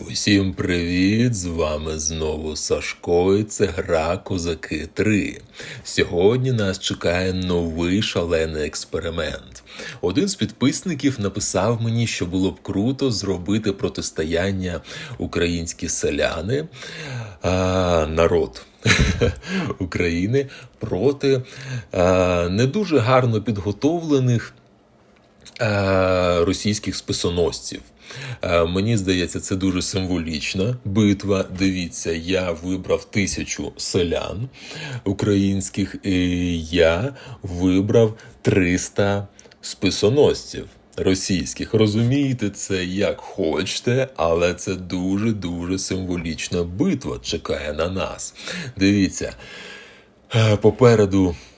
Усім привіт! З вами знову Сашко і це гра Козаки 3. Сьогодні нас чекає новий шалений експеримент. Один з підписників написав мені, що було б круто зробити протистояння українські селяни, а, народ України проти а, не дуже гарно підготовлених російських списоносців. Е, Мені здається, це дуже символічна битва. Дивіться, я вибрав тисячу селян українських, і я вибрав 300 списоносців. Російських розумієте це як хочете, але це дуже дуже символічна битва чекає на нас. Дивіться, е, попереду е,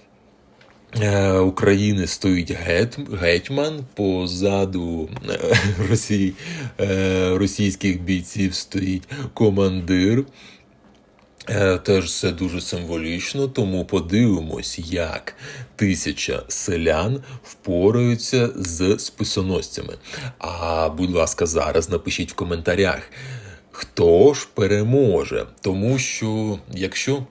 України стоїть гет, гетьман, позаду е, Росії, е, російських бійців стоїть командир. Е, Теж це дуже символічно, тому подивимось, як тисяча селян впораються з списоносцями. А будь ласка, зараз напишіть в коментарях, хто ж переможе. Тому що якщо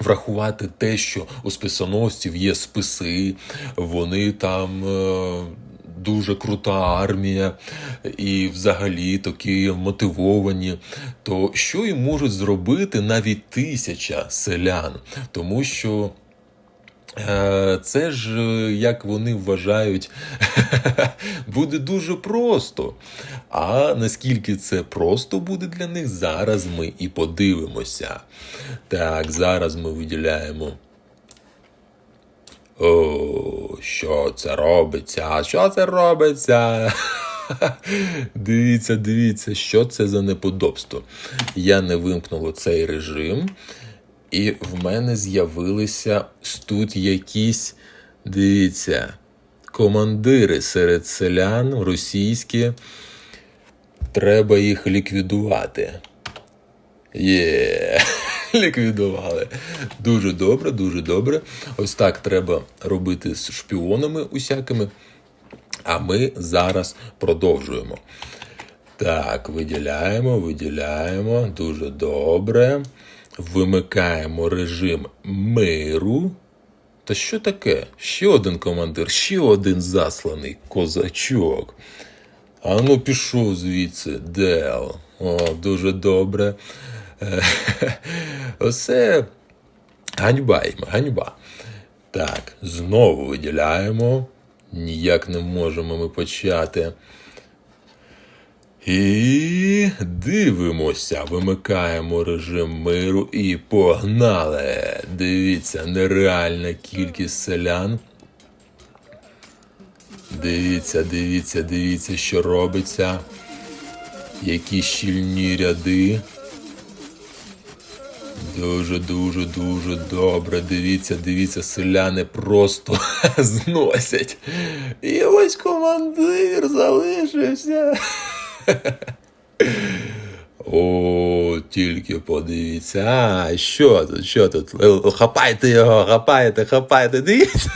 врахувати те, що у списоносців є списи, вони там. е, Дуже крута армія і взагалі такі мотивовані. То що їм можуть зробити навіть тисяча селян? Тому що Це ж, е, як вони вважають, буде дуже просто. А наскільки це просто буде для них, зараз ми і подивимося. Так, зараз ми виділяємо. О, що це робиться? Що це робиться? Дивіться, дивіться, що це за неподобство. Я не вимкнула цей режим. І в мене з'явилися тут якісь, дивіться, командири серед селян російські. Треба їх ліквідувати. Є, ліквідували. Дуже добре, дуже добре. Ось так треба робити з шпіонами усякими. А ми зараз продовжуємо. Так, виділяємо, виділяємо. Дуже добре. Вимикаємо режим миру. Та що таке? Ще один командир, ще один засланий козачок. А ну пішов звідси, Дел. О, дуже добре. Е, Оце ганьба їм, ганьба. Так, знову виділяємо. Ніяк не можемо ми почати. І дивимося, вимикаємо режим миру і погнали. Дивіться, нереальна кількість селян. Дивіться, дивіться, дивіться, що робиться. Які щільні ряди. Дуже, дуже, дуже добре. Дивіться, дивіться, селяни просто зносять. І ось командир залишився. О, тільки подивіться. А, що тут? Що тут? Хапайте його, хапайте, хапайте. Дивіться.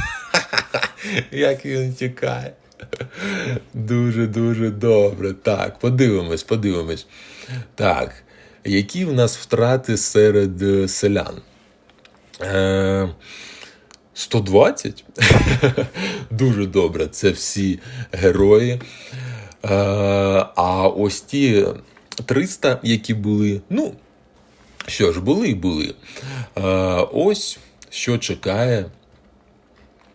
Як він тікає. Дуже, дуже добре. Так, подивимось, подивимось. Так, які в нас втрати серед е, селян? Е, 120? Дуже добре. Це всі герої. Е, а ось ті 300, які були, ну, що ж, були і були. Е, ось що чекає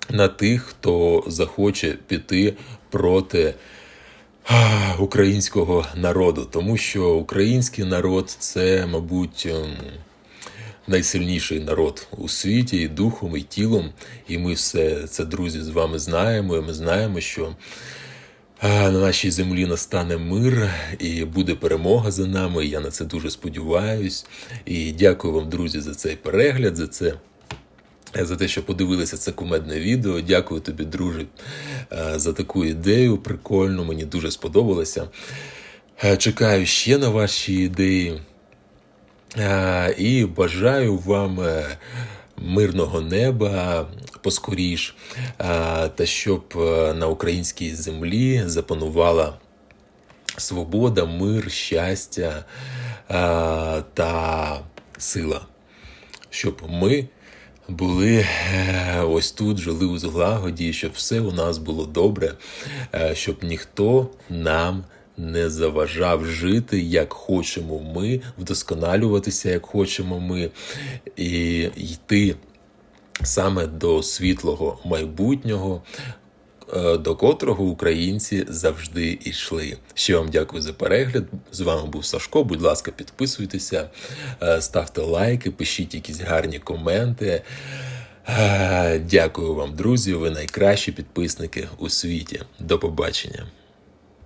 на тих, хто захоче піти проти українського народу. Тому що український народ це, мабуть, ем, найсильніший народ у світі і духом, і тілом. І ми все це, друзі, з вами знаємо. І ми знаємо, що на нашій землі настане мир і буде перемога за нами. Я на це дуже сподіваюсь. І дякую вам, друзі, за цей перегляд, за це. За те, що подивилися це кумедне відео. Дякую тобі, друже, за таку ідею. Прикольно, мені дуже сподобалося. Чекаю ще на ваші ідеї. І бажаю вам е, мирного неба поскоріш, та щоб е, на українській землі запанувала свобода, мир, щастя е, та сила. Щоб ми були е, ось тут, жили у злагоді, щоб все у нас було добре, щоб ніхто нам не заважав жити, як хочемо ми, вдосконалюватися, як хочемо ми, і йти саме до світлого майбутнього, е, до котрого українці завжди йшли. Ще вам дякую за перегляд. З вами був Сашко. Будь ласка, підписуйтеся, е, ставте лайки, пишіть якісь гарні коменти. Е, Дякую вам, друзі. Ви найкращі підписники у світі. До побачення.